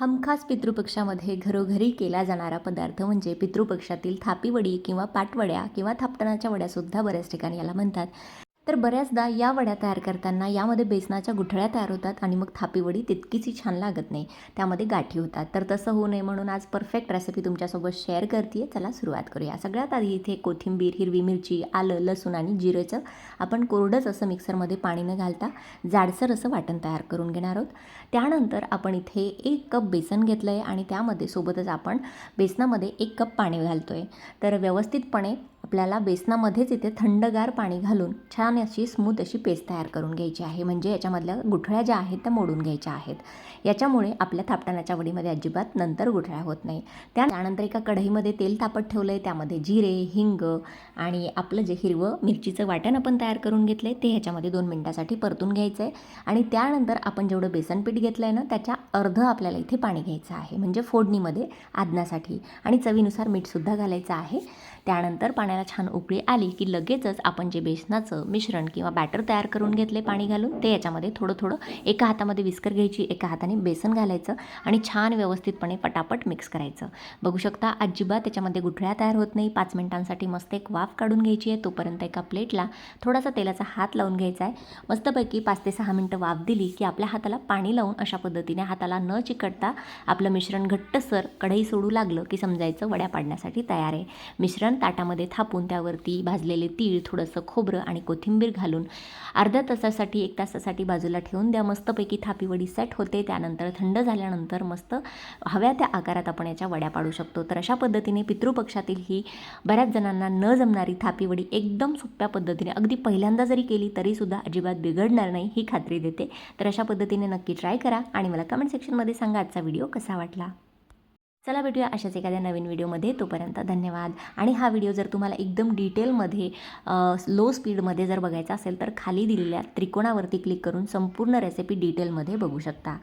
हमखास पितृपक्षामध्ये घरोघरी केला जाणारा पदार्थ म्हणजे पितृपक्षातील थापीवडी किंवा पाटवड्या किंवा थापटणाच्या वड्यासुद्धा बऱ्याच ठिकाणी याला म्हणतात. तर बऱ्याचदा या वड्या तयार करताना यामध्ये बेसनाच्या गुठळ्या तयार होतात आणि मग थापीवडी तितकीशी छान लागत नाही. त्यामध्ये गाठी होतात. तर तसं होऊ नये म्हणून आज परफेक्ट रेसिपी तुमच्यासोबत शेअर करते चला सुरुवात करूया. सगळ्यात आधी इथे कोथिंबीर हिरवी मिरची आलं लसूण आणि जिरेचं आपण कोरडंच असं मिक्सरमध्ये पाणी न घालता. जाडसर असं वाटण तयार करून घेणार आहोत. त्यानंतर आपण इथे एक कप बेसन घेतलं आहे आणि त्यामध्ये सोबतच आपण बेसनामध्ये एक कप पाणी घालतो आहे तर व्यवस्थितपणे आपल्याला बेसनामध्येच इथे थंडगार पाणी घालून छान अशी स्मूथ अशी पेस्ट तयार करून घ्यायची आहे. म्हणजे याच्यामधल्या गुठळ्या ज्या आहेत त्या मोडून घ्यायच्या आहेत. याच्यामुळे आपल्या थापटाण्याच्या वडीमध्ये अजिबात नंतर गुठळ्या होत नाही. त्या त्यानंतर एका कढईमध्ये तेल तापत ठेवलं आहे त्यामध्ये जिरे हिंग आणि आपलं जे हिरवं मिरचीचं वाटण आपण तयार करून घेतलं आहे ते ह्याच्यामध्ये दोन मिनटासाठी परतून घ्यायचं आहे आणि त्यानंतर आपण जेवढं बेसन पीठ घेतलं आहे ना त्याच्या अर्ध आपल्याला इथे पाणी घ्यायचं आहे. म्हणजे फोडणीमध्ये आदण्यासाठी. आणि चवीनुसार मीठसुद्धा घालायचं आहे. त्यानंतर पाण्याला छान उकळी आली की लगेचच आपण जे बेसनाचं मिश्रण किंवा बॅटर तयार करून घेतले पाणी घालून ते याच्यामध्ये थोडं थोडं एका हातामध्ये विस्कर घ्यायची एका हाताने बेसन घालायचं आणि छान व्यवस्थितपणे पटापट मिक्स करायचं. बघू शकता अजिबात त्याच्यामध्ये गुठळ्या तयार होत नाही. पाच मिनिटांसाठी मस्त एक वाफ काढून घ्यायची आहे. तोपर्यंत एका प्लेटला थोडासा तेलाचा हात लावून घ्यायचा आहे. मस्तपैकी पाच ते सहा मिनटं वाफ दिली की आपल्या हाताला पाणी लावून अशा पद्धतीने हाताला न चिकटता आपलं मिश्रण घट्टसर कढई सोडू लागलं की समजायचं वड्या पाडण्यासाठी तयार आहे. मिश्रण ताटामध्ये थापून त्यावरती भाजलेले तीळ थोडंसं खोबरं आणि कोथिंबीर घालून अर्ध्या तासासाठी एक तासासाठी बाजूला ठेवून द्या. मस्तपैकी थापीवडी सेट होते. त्यानंतर थंड झाल्यानंतर मस्त हव्या त्या आकारात आपण याच्या वड्या पाडू शकतो. तर अशा पद्धतीने पितृपक्षातील ही बऱ्याच जणांना न जमणारी थापीवडी एकदम सोप्या पद्धतीने अगदी पहिल्यांदा जरी केली तरीसुद्धा अजिबात बिघडणार नाही ही खात्री देते. तर अशा पद्धतीने नक्की ट्राय करा आणि मला कमेंट सेक्शनमध्ये सांगा आजचा व्हिडिओ कसा वाटला. चला भेटूया अशाच एखाद्या नवीन व्हिडिओमध्ये. तोपर्यंत धन्यवाद. आणि हा व्हिडिओ जर तुम्हाला एकदम डिटेलमध्ये लो स्पीडमध्ये जर बघायचा असेल तर खाली दिलेल्या त्रिकोणावरती क्लिक करून संपूर्ण रेसिपी डिटेलमध्ये बघू शकता.